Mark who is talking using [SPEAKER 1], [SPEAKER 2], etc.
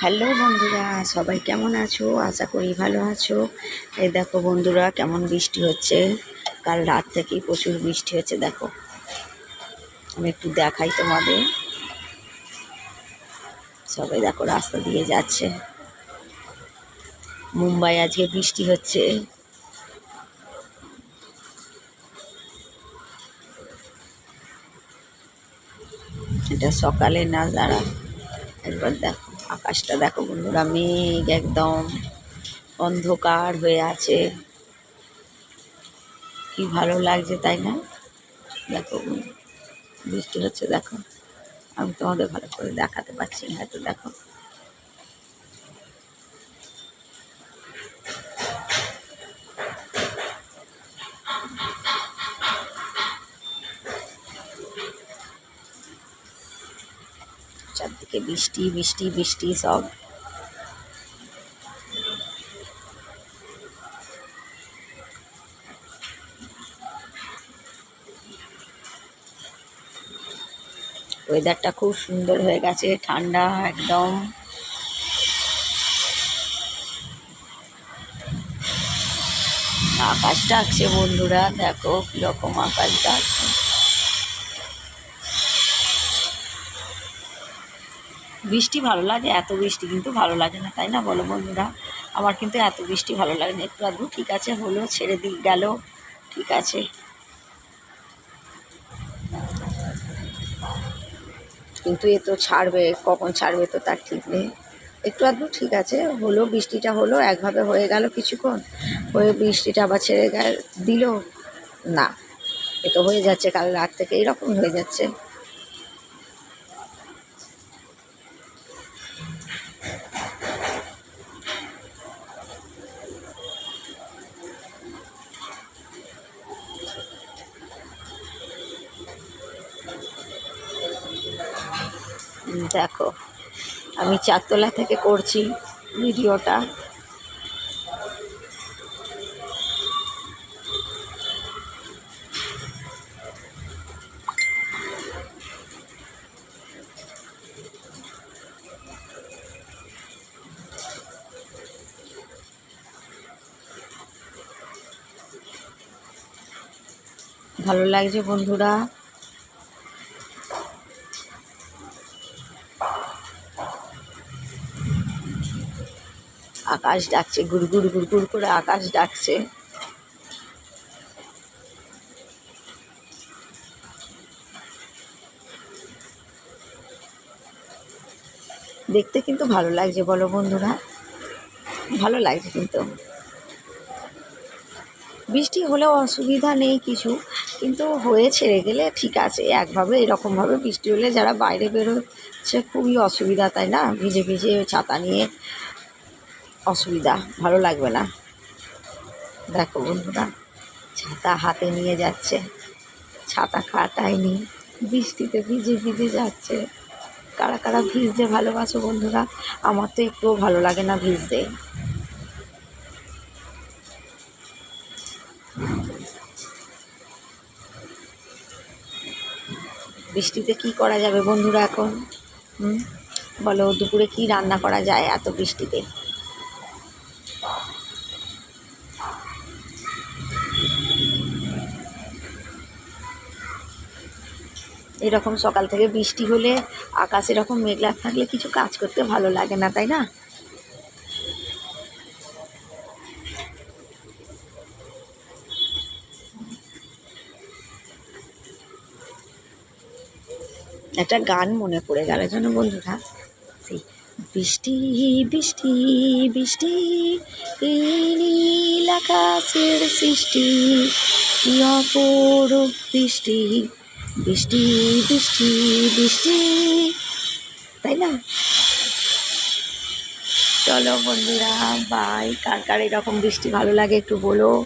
[SPEAKER 1] Hello বন্ধুরা, সবাই কেমন আছো? আশা করি ভালো আছো। এই দেখো বন্ধুরা, কেমন বৃষ্টি হচ্ছে। কাল রাত থেকেই প্রচুর বৃষ্টি হচ্ছে, দেখো। আমি একটু দেখাই তোমাদের। সবাই দেখো রাস্তা দিয়ে যাচ্ছে। মুম্বাই আজকে বৃষ্টি হচ্ছে। এটা সকালে না, দাঁড়া। একবার দেখো। আকাশটা দেখো বন্ধুরা মেঘ একদম অন্ধকার হয়ে আছে। কি ভালো লাগছে, তাই না? দেখো বৃষ্টি হচ্ছে, দেখো। আমি তোমাদের ভালো করে দেখাতে পারছি না, হয়তো দেখো। চারদিকে বৃষ্টি বৃষ্টি বৃষ্টি, সব। ওয়েদারটা খুব সুন্দর হয়ে গেছে, ঠান্ডা একদম। আকাশ ডাকছে বন্ধুরা, দেখো কীরকম আকাশ ডাকছে বৃষ্টি ভালো লাগে, এত বৃষ্টি কিন্তু ভালো লাগে না, তাই না? বলো বন্ধুরা, আমার কিন্তু এত বৃষ্টি ভালো লাগে না। একটু আধটু ঠিক আছে হলো ছেড়ে দিয়ে গেল, ঠিক আছে। কিন্তু এ তো ছাড়বে, কখন ছাড়বে তো তার ঠিক নেই। একটু আধটু ঠিক আছে, হলো বৃষ্টিটা হলো, একভাবে হয়ে গেল কিছুক্ষণ, হয়ে বৃষ্টিটা আবার ছেড়ে গেল, দিল, না, এ তো হয়ে যাচ্ছে, কাল রাত থেকে এরকম হয়ে যাচ্ছে। দেখো আমি চারতলা থেকে করছি ভিডিওটা। ভালো লাগছে বন্ধুরা? আকাশ ডাকছে গুড়গুড় গুড়গুড় করে আকাশ ডাকছে। দেখতে কিন্তু ভালো লাগছে, বলো বন্ধুরা। ভালো লাগছে কিন্তু। বৃষ্টি হলেও অসুবিধা নেই কিছু, কিন্তু হয়ে ছেড়ে গেলে ঠিক আছে, একভাবে এরকমভাবে বৃষ্টি হলে যারা বাইরে বেরোচ্ছে খুবই অসুবিধা, তাই না? ভিজে ভিজে ছাতা নিয়ে অসুবিধা, ভালো লাগবে না। দেখো বন্ধুরা, ছাতা হাতে নিয়ে যাচ্ছে, ছাতা কাটায়নি বৃষ্টিতে ভিজে ভিজে যাচ্ছে। কারা কারা ভিজতে ভালোবাসো বন্ধুরা? আমার তো একটুও ভালো লাগে না ভিজতে। বৃষ্টিতে কি করা যাবে বন্ধুরা এখন? বলো, দুপুরে কি রান্না করা যায় এত বৃষ্টিতে? এরকম সকাল থেকে বৃষ্টি হলে, আকাশ এরকম মেঘলা থাকলে কিছু কাজ করতে ভালো লাগে না, তাই না? একটা গান মনে পড়ে গেল জানো বন্ধুরা? সেই বৃষ্টি বৃষ্টি বৃষ্টি নীল আকাশের সৃষ্টি অপরূপ বৃষ্টি। বৃষ্টি বৃষ্টি বৃষ্টি। তাই না? চলো বন্ধুরা বাই কার কার এরকম বৃষ্টি ভালো লাগে একটু বলো।